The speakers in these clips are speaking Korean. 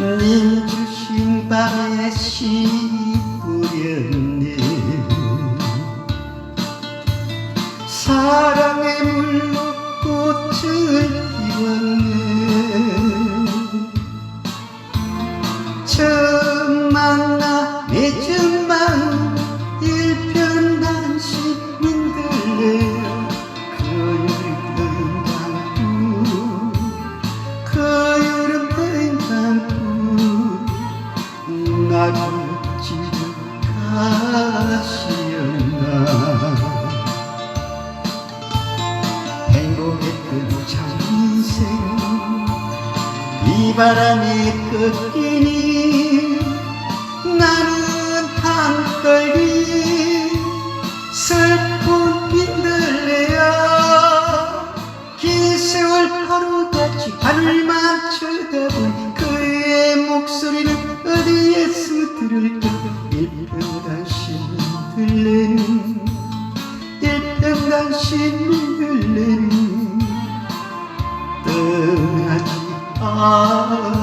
주신 밤에 씨 뿌렸네. 사랑의 물로 꽃을 피웠네. 처음 만나 맺은 지금 가시였나. 행복했던 참 인생. 이 바람에 꺾이니 나는 한떨기 슬픈 빈들레야 긴 세월 하루같이 하늘만 쳐다 들레는 일평단심 들레는 떠나지 않으리라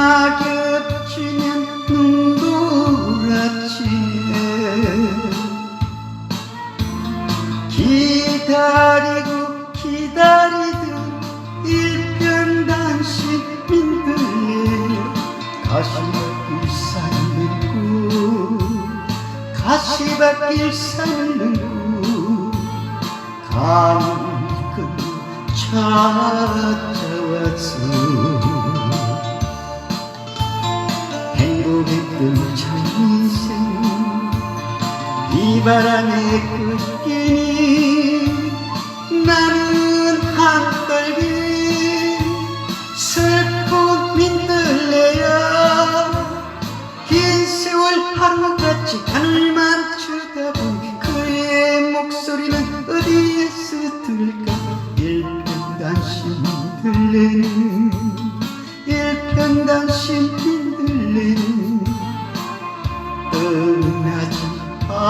낙엽 지면 눈보라치네 기다리고 기다리던 일편단심 민들레 가시밭길 산을 고 가시밭길 산을 고 가는 그 찾아왔어 인생 이 바람에 꺾이니 나는 한떨기 슬픈 민들레야 긴 세월 하루같이 하늘만 쳐다본 그의 목소리는 어디에서 들을까? 일편단심 들레는 일편단심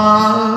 Ah.